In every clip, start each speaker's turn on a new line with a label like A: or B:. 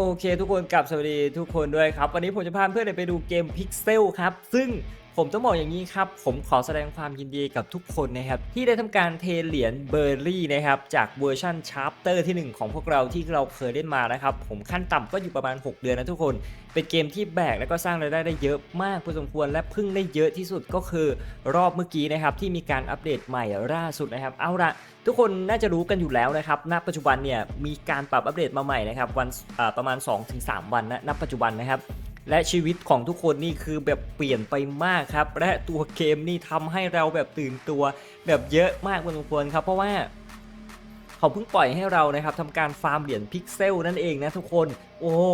A: โอเค ทุกคนกลับสวัสดีทุกคนด้วยครับ วันนี้ผมจะพาเพื่อนๆไปดูเกมพิกเซลครับ ซึ่ง ผมต้องบอกอย่างนี้ครับ ผมขอแสดงความยินดีกับทุกคนนะครับ ที่ได้ทำการเทเหรียญเบอร์รี่นะครับ จากเวอร์ชันชาร์ปเตอร์ที่ 1 ของพวกเราที่เราเคยเล่นมานะครับ ผมขั้นต่ำก็อยู่ประมาณ 6 เดือนนะทุกคน เป็นเกมที่แบกแล้วก็สร้างรายได้ได้เยอะมากพอสมควรและพึ่งได้เยอะที่สุดก็คือรอบเมื่อกี้นะครับที่มีการอัปเดตใหม่ล่าสุดนะครับ เอาละทุกคนน่าจะรู้กันอยู่แล้วนะครับ ณ ปัจจุบันเนี่ยมีการปรับอัปเดตมาใหม่นะครับวันประมาณ 2-3 วันนะณปัจจุบันนะครับ และชีวิตของทุกคนนี่คือแบบเปลี่ยนไปมากครับ และตัวเกมนี่ทำให้เราแบบตื่นตัวแบบเยอะมากพอสมควรครับ เพราะว่าเขาเพิ่งปล่อยให้เรานะครับทำการฟาร์มเหรียญพิกเซลนั่นเองนะทุกคน โอ้โห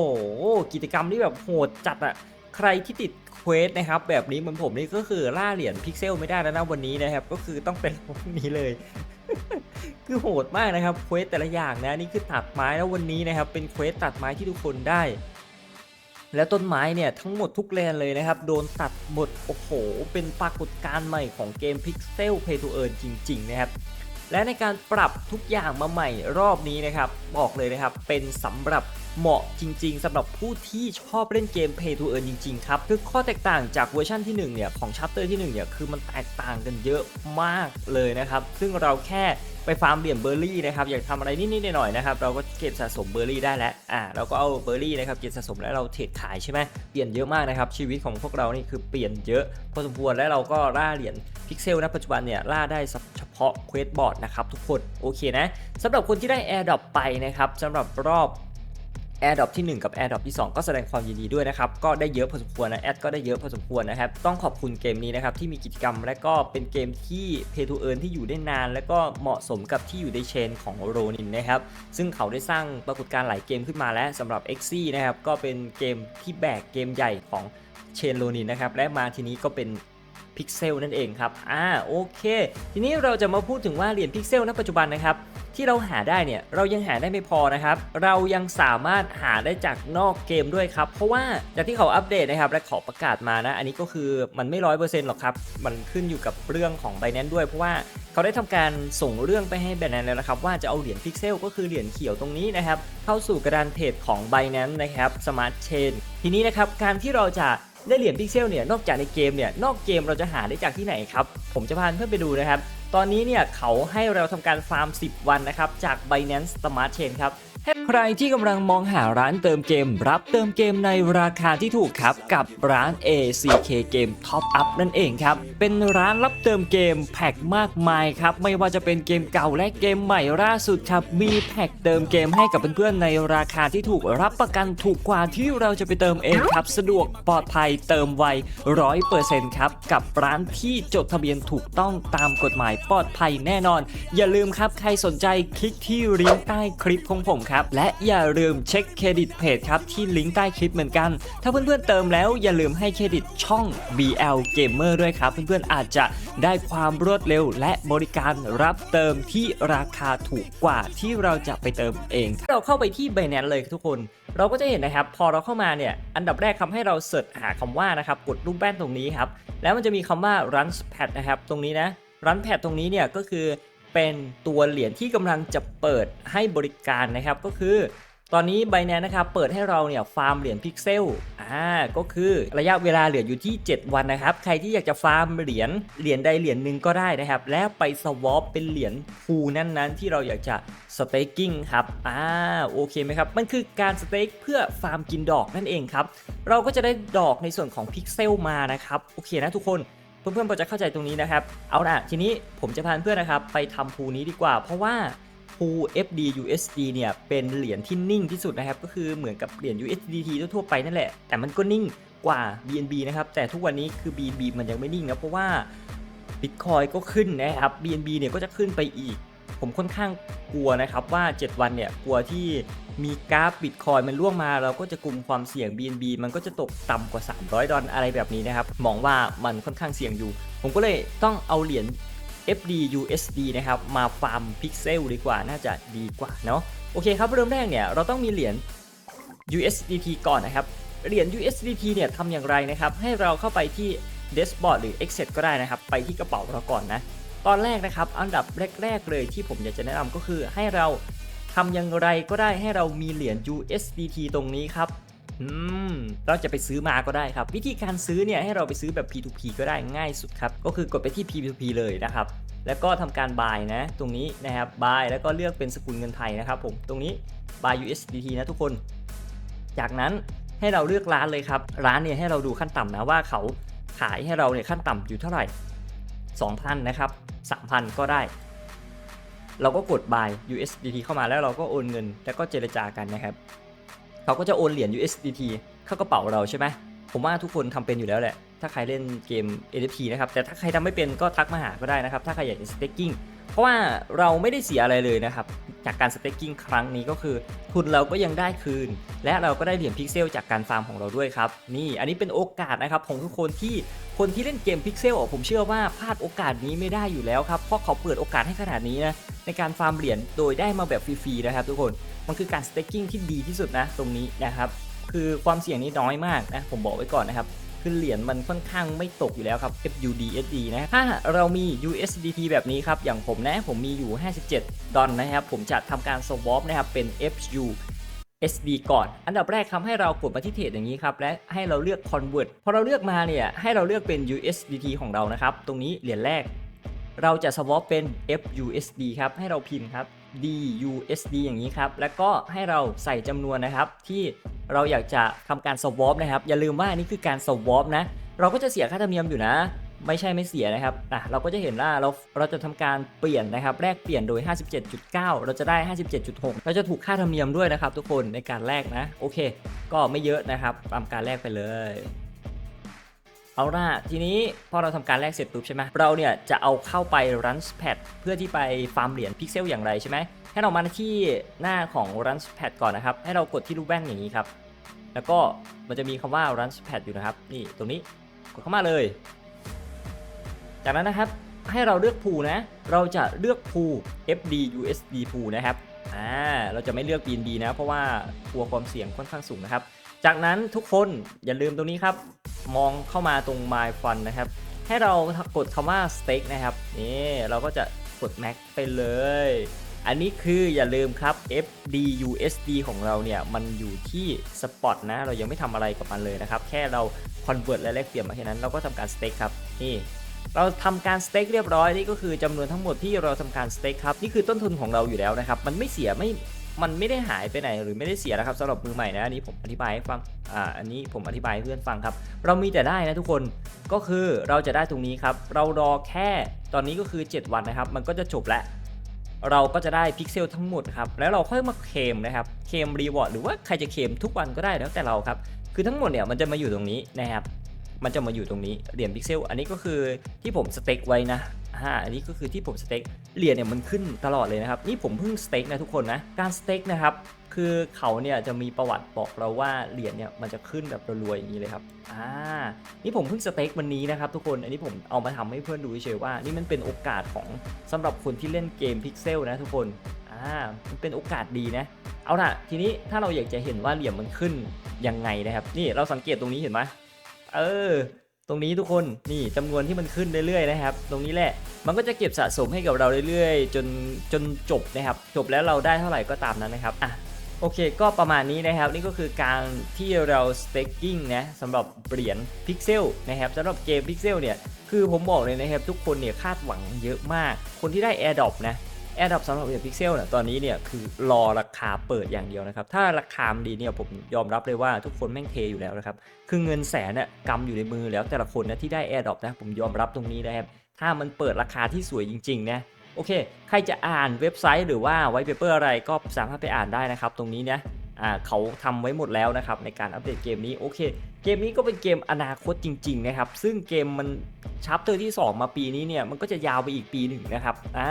A: กิจกรรมที่แบบโหดจัดอะใครที่ติดเควสนะครับแบบนี้เหมือนผมนี่ก็คือล่าเหรียญพิกเซลไม่ได้แล้วนะวันนี้นะครับ ก็คือต้องเป็นพวกนี้เลย คือโหดมากนะครับเควสแต่ละอย่างนะนี่คือตัดไม้แล้ววันนี้นะครับเป็นเควสตัดไม้ที่ทุกคนได้ และต้นไม้เนี่ยทั้งหมดทุกแลนเลยนะครับ โดนตัดหมดโอ้โห เป็นปรากฏการณ์ใหม่ของเกม Pixel Pay to Earn จริง ๆ นะครับ และในการปรับทุกอย่างมาใหม่รอบนี้นะครับ บอกเลยนะครับ เป็นสำหรับเหมาะจริง ๆสำหรับผู้ที่ชอบเล่นเกม Pay to Earn จริง ๆ ครับ คือข้อแตกต่างจากเวอร์ชันที่1เนี่ยของชัปเตอร์ที่1เนี่ยคือมันแตกต่างกันเยอะมากเลยนะครับ ซึ่งเราแค่ ไปฟาร์มเบี่ยมเบอร์รี่นะครับอยากทำอะไรนิดๆหน่อยๆนะครับเราก็เก็บสะสมเบอร์รี่ได้แล้วอ่าเราก็เอาเบอร์รี่นะครับเก็บสะสมแล้วเราเทรดขายใช่ไหมเปลี่ยนเยอะมากนะครับชีวิตของพวกเรานี่คือเปลี่ยนเยอะพอสมควรและเราก็ล่าเหรียญพิกเซลณปัจจุบันเนี่ยล่าได้เฉพาะเควสบอร์ดนะครับทุกคนโอเคนะสำหรับคนที่ได้ Air d r o p ไปนะครับสำหรับรอบ Air d r o p ที่ 1 กับ Air d r o p ที่ 2 ก็แสดงความยินดีด้วยนะครับ ก็ได้เยอะพอสมควรนะแอดก็ได้เยอะพอสมควรนะครับ ต้องขอบคุณเกมนี้นะครับ ที่มีกิจกรรมและก็เป็นเกมที่ Pay to Earn ที่อยู่ได้นาน และก็เหมาะสมกับที่อยู่ในเชนของโรนินนะครับ ซึ่งเขาได้สร้างปรากฏการณ์หลายเกมขึ้นมาแล้วสำหรับ x อนะครับก็เป็นเกมที่แบกเกมใหญ่ของเชนโรนินนะครับและมาทีนี้ก็เป็น พิกเซลนั่นเองครับ อ่า โอเค ทีนี้เราจะมาพูดถึงว่าเหรียญพิกเซลณปัจจุบันนะครับ ที่เราหาได้เนี่ย เรายังหาได้ไม่พอนะครับ เรายังสามารถหาได้จากนอกเกมด้วยครับ เพราะว่าจากที่เขาอัปเดตนะครับ และขอประกาศมานะ อันนี้ก็คือมันไม่ร้อยเปอร์เซ็นต์หรอกครับ มันขึ้นอยู่กับเรื่องของ b บ n a n c e ด้วย เพราะว่าเขาได้ทำการส่งเรื่องไปให้ b บ n a n c e แล้วนะครับ ว่าจะเอาเหรียญพิกเซลก็คือเหรียญเขียวตรงนี้นะครับ เข้าสู่กระดานเทรดของ b บ n a n c e นะครับ Smart Chain ทีนี้นะครับ การที่เราจะ ได้เหรียญพิกเซลเนี่ยนอกจากในเกมเนี่ยนอกเกมเราจะหาได้จากที่ไหนครับผมจะพาเพื่อนไปดูนะครับตอนนี้เนี่ยเขาให้เราทำการฟาร์ม 10 วันนะครับจาก Binance Smart Chain ครับ ใครที่กำลังมองหาร้านเติมเกม รับเติมเกมในราคาที่ถูกครับกับร้าน ACK Game Top Up นั่นเองครับ เป็นร้านรับเติมเกมแพ็กมากมายครับ ไม่ว่าจะเป็นเกมเก่าและเกมใหม่ล่าสุดครับ มีแพ็กเติมเกมให้กับเพื่อนๆในราคาที่ถูกรับประกันถูกกว่าที่เราจะไปเติมเองครับ สะดวกปลอดภัยเติมไวร้อยเปอร์เซ็นต์ครับ กับร้านที่จดทะเบียนถูกต้องตามกฎหมายปลอดภัยแน่นอน อย่าลืมครับใครสนใจคลิกที่ลิงก์ใต้คลิปของผมครับและอย่าลืมเช็คเครดิตเพจครับที่ลิงก์ใต้คลิปเหมือนกัน ถ้าเพื่อนๆเติมแล้วอย่าลืมให้เครดิตช่อง BL Gamer ด้วยครับ เพื่อนๆอาจจะได้ความรวดเร็ว และบริการรับเติมที่ราคาถูกกว่าที่เราจะไปเติมเอง เราเข้าไปที่ Binance เลยทุกคน เราก็จะเห็นนะครับ พอเราเข้ามาเนี่ยอันดับแรกคำให้เราเสิร์ชหาคำว่านะครับกดรูปแป้นตรงนี้ครับแล้วมันจะมีคำว่า run pad นะครับตรงนี้นะ run pad ตรงนี้เนี่ยก็คือ เป็นตัวเหรียญที่กำลังจะเปิดให้บริการนะครับ ก็คือ ตอนนี้ b บ n a n c e นะครับเปิดให้เราเนี่ยฟาร์มเหรียญพิกเซลอ่าก็คือระยะเวลาเหลืออยู่ที่ 7 วันนะครับ ใครที่อยากจะฟาร์มเหรียญเหรียญใดเหรียญหนึ่งก็ได้นะครับ แล้วไปสวอปเป็นเหรียญฟูนั้นๆ ที่เราอยากจะสเต็กกิ้งครับอ่าโอเคไหมครับ มันคือการสเต็กเพื่อฟาร์มกินดอกนั่นเองครับ เราก็จะได้ดอกในส่วนของพิกเซลมานะครับ โอเคนะทุกคน เพื่อนๆพอจะเข้าใจตรงนี้นะครับ เอาละทีนี้ผมจะพาเพื่อนนะครับ ไปทำพูนี้ดีกว่า เพราะว่าพู FD USD เนี่ยเป็นเหรียญที่นิ่งที่สุดนะครับ ก็คือเหมือนกับเหรียญ USDT ทั่วไปนั่นแหละ แต่มันก็นิ่งกว่า BNB นะครับ แต่ทุกวันนี้คือ BNB มันยังไม่นิ่งนะเพราะว่า Bitcoin ก็ขึ้นนะครับ BNB เนี่ยก็จะขึ้นไปอีก ผมค่อนข้างกลัวนะครับว่า 7 วันเนี่ยกลัวที่มีกราฟบิตคอยมันล่วงมา เราก็จะกลุ่มความเสี่ยง BNB มันก็จะตกต่ำกว่า 300 ดอลอะไรแบบนี้นะครับมองว่ามันค่อนข้างเสี่ยงอยู่ ผมก็เลยต้องเอาเหรียญ FD USD นะครับมาฟาร์มพิกเซลดีกว่าน่าจะดีกว่าเนาะโอเคครับเริ่มแรกเนี่ยเราต้องมีเหรียญ USDT ก่อนนะครับเหรียญ USDT เนี่ยทำอย่างไรนะครับให้เราเข้าไปที่ Dashboard หรือ Excel ก็ได้นะครับ ไปที่กระเป๋าเราก่อนนะ ตอนแรกนะครับ อันดับแรก ๆ เลยที่ผมอยากจะแนะนำก็คือให้เราทำอย่างไรก็ได้ให้เรามีเหรียญ USDT ตรงนี้ครับอืมเราจะไปซื้อมาก็ได้ครับ วิธีการซื้อเนี่ยให้เราไปซื้อแบบ P2P ก็ได้ง่ายสุดครับ ก็คือกดไปที่ P2P เลยนะครับ แล้วก็ทำการ buy นะ ตรงนี้นะครับ buy แล้วก็เลือกเป็นสกุลเงินไทยนะครับผม ตรงนี้ buy USDT นะทุกคน จากนั้นให้เราเลือกร้านเลยครับ ร้านเนี่ยให้เราดูขั้นต่ำนะว่าเขาขายให้เราเนี่ยขั้นต่ำอยู่เท่าไหร่ 2,000นะครับ3,000 ก็ได้ เราก็กด buy USDT เข้ามาแล้วเราก็โอนเงิน แล้วก็เจรจากันนะครับเขาก็จะโอนเหรียญ USDT เข้ากระเป๋าเราใช่ไหม ผมว่าทุกคนทำเป็นอยู่แล้วแหละ ถ้าใครเล่นเกม NFT นะครับ แต่ถ้าใครทำไม่เป็นก็ทักมาหาก็ได้นะครับ ถ้าใครอยากจะ staking เพราะว่าเราไม่ได้เสียอะไรเลยนะครับ จากการ staking ครั้งนี้ก็คือ ทุนเราก็ยังได้คืน และเราก็ได้เหรียญพิกเซลจากการฟาร์มของเราด้วยครับ นี่ อันนี้เป็นโอกาสนะครับของทุกคนที่คนที่เล่นเกมพิกเซลผมเชื่อว่าพลาดโอกาสนี้ไม่ได้อยู่แล้วครับ เพราะเขาเปิดโอกาสให้ขนาดนี้นะในการฟาร์มเหรียญโดยได้มาแบบฟรีๆนะครับ ทุกคน มันคือการ staking ที่ดีที่สุดนะตรงนี้นะครับ คือความเสี่ยงนี้น้อยมากนะผมบอกไว้ก่อนนะครับคือเหรียญมันค่อนข้างไม่ตกอยู่แล้วครับ FUDSD นะ ถ้าเรามี USDT แบบนี้ครับ อย่างผมนะ ผมมีอยู่ 57 ดอลนะครับ ผมจะทำการ swap นะครับ เป็น FU SD ก่อน อันดับแรกครับให้เรากดมาที่เทรดอย่างนี้ครับ และให้เราเลือก convert พอเราเลือกมาเนี่ย ให้เราเลือกเป็น USDT ของเรานะครับ ตรงนี้เหรียญแรก เราจะ swap เป็น FUSD ครับ ให้เราพิมพ์ครับ DUSD อย่างนี้ครับ แล้วก็ให้เราใส่จำนวนนะครับ ที่เราอยากจะทำการ swap นะครับ อย่าลืมว่านนี้คือการ swap นะ เราก็จะเสียค่าธรรมเนียมอยู่นะ ไม่ใช่ไม่เสียนะครับ อะ เราก็จะเห็นว่าเรา เราจะทำการเปลี่ยนนะครับ แลกเปลี่ยนโดย 57.9 เราจะได้ 57.6 เราจะถูกค่าธรรมเนียมด้วยนะครับ ทุกคนในการแลกนะ โอเค ก็ไม่เยอะนะครับ ตามการแลกไปเลย เอาล่ะทีนี้พอเราทำการแลกเสร็จปุ๊บใช่ไหมเราเนี่ยจะเอาเข้าไป Runpad เพื่อที่ไปฟาร์มเหรียญพิกเซลอย่างไรใช่ไหมให้เรามาที่หน้าของ Runpad ก่อนนะครับ ให้เรากดที่รูปแว่นอย่างนี้ครับ แล้วก็มันจะมีคำว่า Runpad อยู่นะครับ นี่ตรงนี้กดเข้ามาเลย จากนั้นนะครับให้เราเลือกพูนะ เราจะเลือกพู FD USD พูนะครับอ่าเราจะไม่เลือก BNB นะ เพราะว่ากลัวความเสี่ยงค่อนข้างสูงนะครับ จากนั้นทุกคนอย่าลืมตรงนี้ครับ มองเข้ามาตรง My Fund นะครับ ให้เรากดคำว่า Stake นะครับนี่เราก็จะกด Max ไปเลย อันนี้คืออย่าลืมครับ FDUSD ของเราเนี่ย มันอยู่ที่ Spot นะ เรายังไม่ทำอะไรกับมันเลยนะครับ แค่เรา Convert และแลกเปลี่ยนมาแค่นั้นเราก็ทำการ Stake ครับนี่เราทำการ Stake เรียบร้อยนี่ก็คือจำนวนทั้งหมดที่เราทำการ Stake ครับนี่คือต้นทุนของเราอยู่แล้วนะครับ มันไม่เสียไม่ มันไม่ได้หายไปไหนหรือไม่ได้เสียนะครับสำหรับมือใหม่นะอันนี้ผมอธิบายให้ฟังอ่าอันนี้ผมอธิบายให้เพื่อนฟังครับ เรามีแต่ได้นะทุกคนก็คือเราจะได้ตรงนี้ครับ เรารอแค่ตอนนี้ก็คือ 7 วันนะครับ มันก็จะจบแล้วเราก็จะได้พิกเซลทั้งหมดครับ แล้วเราค่อยมาเคมนะครับเคมรีวอร์ดหรือว่าใครจะเคมทุกวันก็ได้แล้วแต่เราครับ คือทั้งหมดเนี่ยมันจะมาอยู่ตรงนี้นะครับ มันจะมาอยู่ตรงนี้เหรียญพิกเซล อันนี้ก็คือที่ผมสเต็กไว้นะ อันนี้ก็คือที่ผมสเต็กเหรียญเนี่ยมันขึ้นตลอดเลยนะครับ นี่ผมเพิ่งสเต็กนะทุกคนนะ การสเต็กนะครับคือเขาเนี่ยจะมีประวัติบอกเราว่าเหรียญเนี่ยมันจะขึ้นแบบรวยๆอย่างนี้เลยครับ อ่า นี่ผมเพิ่งสเต็กวันนี้นะครับทุกคน อันนี้ผมเอามาทำให้เพื่อนดูเฉยๆว่า นี่มันเป็นโอกาสของสำหรับคนที่เล่นเกมพิกเซลนะทุกคน อ่า มันเป็นโอกาสดีนะ เอาล่ะ ทีนี้ถ้าเราอยากจะเห็นว่าเหรียญมันขึ้นยังไงนะครับ นี่เราสังเกตตรงนี้เห็นไหมเออ ตรงนี้ทุกคนนี่จำนวนที่มันขึ้นเรื่อยๆนะครับ ตรงนี้แหละมันก็จะเก็บสะสมให้กับเราเรื่อยๆ จนจนจบนะครับ จบแล้วเราได้เท่าไหร่ก็ตามนั้นนะครับอะโอเค ก็ประมาณนี้นะครับ นี่ก็คือการที่เรา staking นะสำหรับเหรียญพิกเซลนะครับสำหรับเกมพิกเซลเนี่ยคือผมบอกเลยนะครับ ทุกคนเนี่ยคาดหวังเยอะมาก คนที่ได้ AirDrop นะ AirDrop สำหรับเหรียญพิกเซลเนี่ยตอนนี้เนี่ยคือรอราคาเปิดอย่างเดียวนะครับ ถ้าราคามดีเนี่ยผมยอมรับเลยว่าทุกคนแม่งเทอยู่แล้วนะครับ คือเงินแสนเนี่ยกำอยู่ในมือแล้วแต่ละคนนะที่ได้ AirDrop นะผมยอมรับตรงนี้นะครับ ถ้ามันเปิดราคาที่สวยจริงๆนะโอเค ใครจะอ่านเว็บไซต์หรือว่าไวท์เปเปอร์อะไรก็สามารถไปอ่านได้นะครับ ตรงนี้นะอ่าเขาทำไว้หมดแล้วนะครับในการอัปเดตเกมนี้โอเค เกมนี้ก็เป็นเกมอนาคตจริง ๆ นะครับ ซึ่งเกมมันชัปเตอร์ที่ 2 มาปีนี้เนี่ยมันก็จะยาวไปอีกปีหนึ่งนะครับอ่า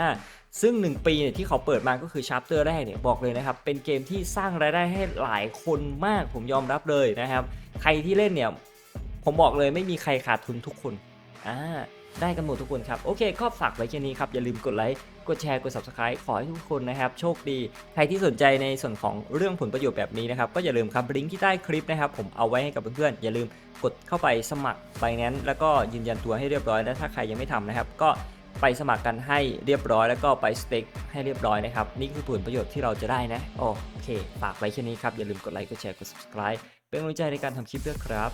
A: ซึ่ง 1 ปีเนี่ยที่เขาเปิดมาก็คือชัปเตอร์แรกเนี่ยบอกเลยนะครับ เป็นเกมที่สร้างรายได้ให้หลายคนมากผมยอมรับเลยนะครับ ใครที่เล่นเนี่ย ผมบอกเลยไม่มีใครขาดทุนทุกคนอ่าได้กันหมดทุกคนครับ โอเคก็ฝากไว้แค่นี้ครับ อย่าลืมกดไลค์กดแชร์กด subscribe ขอให้ทุกคนนะครับ โชคดี ใครที่สนใจในส่วนของเรื่องผลประโยชน์แบบนี้นะครับ ก็อย่าลืมครับลิงก์ที่ใต้คลิปนะครับ ผมเอาไว้ให้กับเพื่อนๆ อย่าลืมกดเข้าไปสมัคร Binance แล้วก็ยืนยันตัวให้เรียบร้อย และถ้าใครยังไม่ทำนะครับ ก็ ไปสมัครกันให้เรียบร้อย แล้วก็ไปสเต็กให้เรียบร้อยนะครับ นี่คือผลประโยชน์ที่เราจะได้นะ โอเค ฝากไว้แค่นี้ครับ อย่าลืมกดไลค์ กดแชร์ กด subscribe เป็นกำลังใจในการทำคลิปด้วยครับ